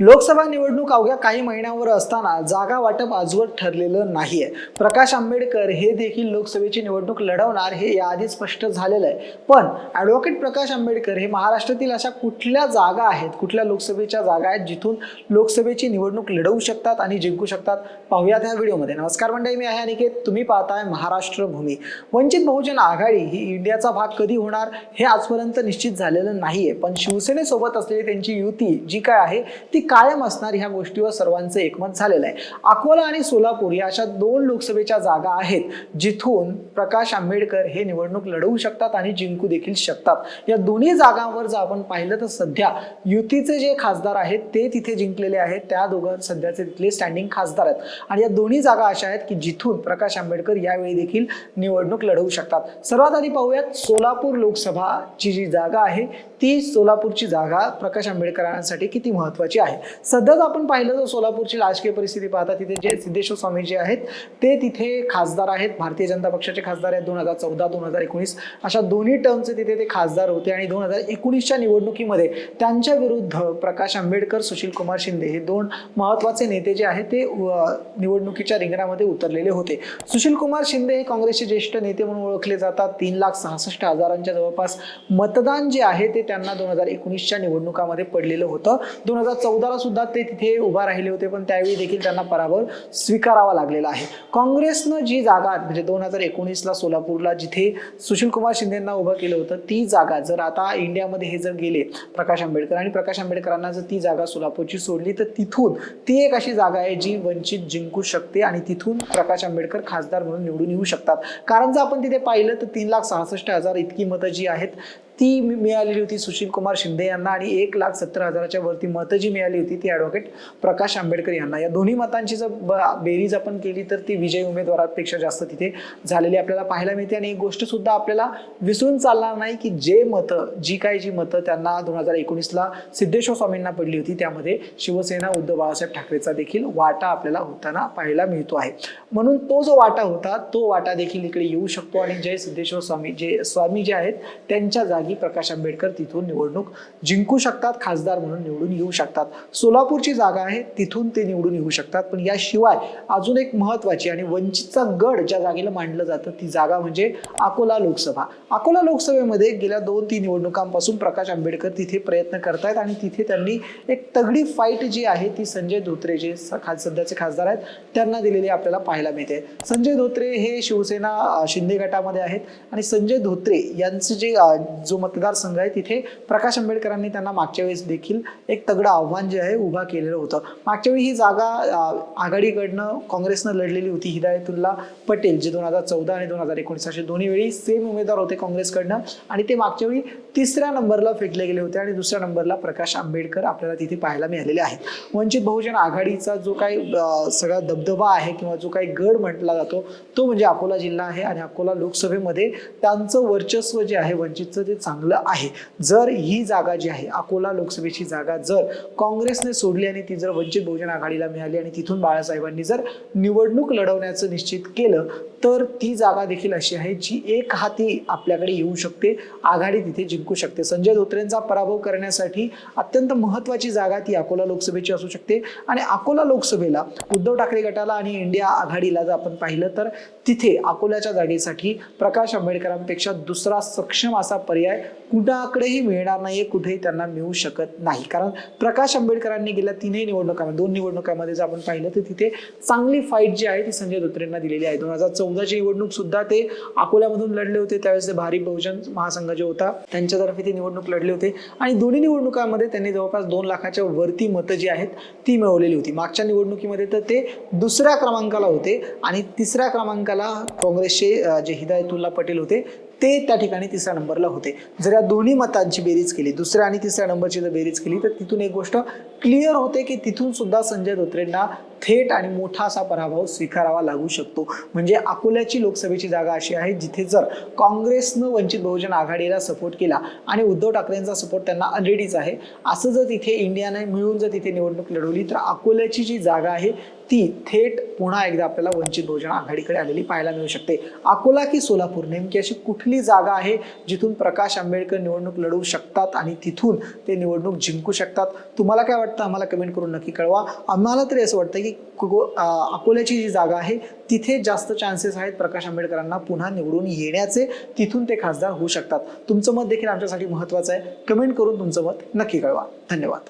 लोकसभा निवडणूक अवघ्या काही महिन्यांवर असताना जागा वाटप आजवर ठरलेलं नाहीये. प्रकाश आंबेडकर हे देखील लोकसभेची निवडणूक लढवणार हे याआधी स्पष्ट झालेलं आहे. पण ॲडव्होकेट प्रकाश आंबेडकर हे महाराष्ट्रातील अशा कुठल्या जागा आहेत कुठल्या लोकसभेच्या जागा आहेत जिथून लोकसभेची निवडणूक लढवू शकतात आणि जिंकू शकतात? पाहूयात ह्या व्हिडिओमध्ये. नमस्कार मंडळी मी आहे अनिकेत. तुम्ही पाहताय महाराष्ट्र भूमी. वंचित बहुजन आघाडी ही इंडियाचा भाग कधी होणार हे आजपर्यंत निश्चित झालेलं नाहीये. पण शिवसेनेसोबत असलेली त्यांची युती जी काय आहे ती कायम असणार ह्या गोष्टीवर सर्वांचं एकमत झालेलं आहे. अकोला आणि सोलापूर या अशा दोन लोकसभेच्या जागा आहेत जिथून प्रकाश आंबेडकर हे निवडणूक लढवू शकतात आणि जिंकू देखील शकतात. या दोन्ही जागांवर जर आपण पाहिलं तर सध्या युतीचे जे खासदार आहेत ते तिथे जिंकलेले आहेत त्या दोघं सध्याचे तिथले स्टँडिंग खासदार आहेत. आणि या दोन्ही जागा अशा आहेत की जिथून प्रकाश आंबेडकर यावेळी देखील निवडणूक लढवू शकतात. सर्वात आधी पाहूयात सोलापूर लोकसभाची जी जागा आहे ती सोलापूरची जागा प्रकाश आंबेडकरांसाठी किती महत्वाची आहे? सध्याच आपण पाहिलं तर सोलापूरची राजकीय परिस्थिती पाहता तिथे जे सिद्धेश्वर स्वामी जे आहेत ते तिथे खासदार आहेत. भारतीय जनता पक्षाचे खासदार आहेत दोन हजार चौदा दोन हजार एकोणीस. अशा दोन्ही टर्मचे तिथे ते खासदार होते आणि दोन हजार एकोणीसच्या निवडणुकीमध्ये त्यांच्या विरुद्ध प्रकाश आंबेडकर सुशील कुमार शिंदे हे दोन महत्त्वाचे नेते जे आहेत ते निवडणुकीच्या रिंगणामध्ये उतरलेले होते. सुशील कुमार शिंदे हे काँग्रेसचे ज्येष्ठ नेते म्हणून ओळखले जातात. तीन लाख सहासष्ट हजारांच्या जवळपास मतदान जे आहे ते त्यांना दोन हजार एकोणीसच्या निवडणुकामध्ये पडलेलं होतं. दोन हजार चौदा चौदाला सुद्धा ते तिथे उभा राहिले होते पण त्यावेळी देखील त्यांना पराभव स्वीकारावा लागलेला आहे. काँग्रेसनं जी जागा म्हणजे दोन हजार एकोणीसला सोलापूरला जिथे सुशील कुमार शिंदेंना उभं केलं होतं ती जागा जर आता इंडियामध्ये हे जर गेले प्रकाश आंबेडकर आणि प्रकाश आंबेडकरांना जर ती जागा सोलापूरची सोडली तर तिथून ती एक अशी जागा आहे जी वंचित जिंकू शकते आणि तिथून प्रकाश आंबेडकर खासदार म्हणून निवडून येऊ शकतात. कारण जर आपण तिथे पाहिलं तर तीन लाख सहासष्ट हजार इतकी मतं जी आहेत ती मिळालेली होती सुशील कुमार शिंदे यांना आणि एक लाख सत्तर हजाराच्या वरती मतं जी मिळाली होती ती ॲडव्होकेट प्रकाश आंबेडकर यांना. या दोन्ही मतांची जर ब- बेरीज आपण केली तर ती विजयी उमेदवारापेक्षा जास्त तिथे झालेली आपल्याला पाहायला मिळते. आणि एक गोष्ट सुद्धा आपल्याला विसरून चालणार नाही की जे मतं जी काही जी मतं त्यांना दोन हजार एकोणीसला सिद्धेश्वर स्वामींना पडली होती त्यामध्ये शिवसेना उद्धव बाळासाहेब ठाकरेचा देखील वाटा आपल्याला होताना पाहायला मिळतो आहे. म्हणून तो जो वाटा होता तो वाटा देखील इकडे येऊ शकतो. आणि जय सिद्धेश्वर स्वामी जे स्वामी जे आहेत त्यांच्या जागी प्रकाश आंबेडकर तिथून निवडणूक जिंकू शकतात खासदार म्हणून निवडून येऊ शकतात. सोलापूरची जागा आहे तिथून ते निवडून येऊ शकतात. पण याशिवाय अजून एक महत्वाची आणि वंचितचा गड ज्या जागेला मांडलं जातं ती जागा म्हणजे अकोला लोकसभा. अकोला लोकसभेमध्ये गेल्या दोन तीन निवडणुकांपासून प्रकाश आंबेडकर तिथे प्रयत्न करतायत आणि तिथे त्यांनी एक तगडी फाईट जी आहे ती संजय धोत्रे जे सध्याचे खासदार आहेत त्यांना दिलेली आपल्याला पाहायला मिळते. संजय धोत्रे हे शिवसेना शिंदे गटामध्ये आहेत आणि संजय धोत्रे यांचं जे जो मतदारसंघ आहे तिथे प्रकाश आंबेडकरांनी त्यांना मागच्या वेळेस देखील एक तगडं आव्हान जे आहे उभा केलेलं होतं. मागच्या वेळी ही जागा आघाडीकडनं काँग्रेसनं लढलेली होती हिदायतुल्ला पटेल जे दोन हजार चौदा आणि दोन हजार एकोणीस असे दोन्ही वेळी सेम उमेदवार होते काँग्रेसकडनं. आणि ते मागच्या वेळी तिसऱ्या नंबरला फेकले गेले होते आणि दुसऱ्या नंबरला प्रकाश आंबेडकर आपल्याला तिथे पाहायला मिळालेले आहेत. वंचित बहुजन आघाडीचा जो काही सगळा दबदबा आहे किंवा जो काही गड म्हटला जातो तो म्हणजे अकोला जिल्हा आहे आणि अकोला लोकसभेमध्ये त्यांचं वर्चस्व जे आहे वंचितचं ते चांगलं आहे. जर ही जागा जी आहे अकोला लोकसभेची जागा जर काँग्रेसने सोडली आणि ती जर वंचित बहुजन आघाडीला मिळाली आणि तिथून बाळासाहेबांनी जर निवडणूक लढवण्याचं निश्चित केलं तर ती जागा देखील अशी आहे जी एक हाती आपल्याकडे येऊ शकते आघाडी तिथे जिंकू शकते. संजय धोत्रेंचा पराभव करण्यासाठी अत्यंत महत्वाची जागा ती अकोला लोकसभेची असू शकते. आणि अकोला लोकसभेला उद्धव ठाकरे गटाला आणि इंडिया आघाडीला जर आपण पाहिलं तर तिथे अकोल्याच्या जागेसाठी प्रकाश आंबेडकरांपेक्षा दुसरा सक्षम असा पर्याय कुणाकडेही मिळणार नाहीये कुठेही त्यांना मिळू शकत नाही. कारण प्रकाश आंबेडकरांनी गेल्या तीनही निवडणुकांमध्ये दोन निवडणुकांमध्ये जर आपण पाहिलं तर तिथे चांगली फाईट जी आहे ती संजय धोत्रेंना दिलेली आहे. दोन हजार चौदाची निवडणूक सुद्धा ते अकोल्यामधून लढले होते. त्यावेळेस ते भारी बहुजन महासंघ जे होता त्यांच्यातर्फे ते निवडणूक लढले होते. आणि दोन्ही निवडणुकांमध्ये त्यांनी जवळपास दोन लाखाच्या वरती मतं जी आहेत ती मिळवलेली होती. मागच्या निवडणुकीमध्ये तर ते दुसऱ्या क्रमांकाला होते. आणि तिसऱ्या क्रमांकाला काँग्रेसचे जे हिदायतुल्ला पटेल होते ते त्या ठिकाणी तिसऱ्या नंबरला होते. जर या दोन्ही मतांची बेरीज केली दुसऱ्या आणि तिसऱ्या नंबरची जर बेरीज केली तर तिथून एक गोष्ट क्लिअर होते की तिथून सुद्धा संजय धोत्रेंना थेट आणि मोठा असा पराभव स्वीकारावा लागू शकतो. म्हणजे अकोल्याची लोकसभेची जागा अशी आहे जिथे जर काँग्रेसनं वंचित बहुजन आघाडीला सपोर्ट केला आणि उद्धव ठाकरेंचा सपोर्ट त्यांना ऑलरेडीच आहे असं जर तिथे इंडियाने मिळून जर तिथे निवडणूक लढवली तर अकोल्याची जी जागा आहे ती थेट पुन्हा एकदा आपल्याला वंचित बहुजन आघाडीकडे आलेली पाहायला मिळू शकते. अकोला की सोलापूर नेमकी अशी कुठली जागा आहे जिथून प्रकाश आंबेडकर निवडणूक लढवू शकतात आणि तिथून ते निवडणूक जिंकू शकतात? तुम्हाला काय वाटतं? आम्हाला कमेंट करून नक्की कळवा. आम्हाला तरी असं वाटतं की गो- अकोल्याची जी जागा आहे तिथे जास्त चान्सेस आहेत प्रकाश आंबेडकरांना पुन्हा निवडून येण्याचे. तिथून ते खासदार होऊ शकतात. तुमचं मत देखील आमच्यासाठी महत्त्वाचं आहे. कमेंट करून तुमचं मत नक्की कळवा. धन्यवाद.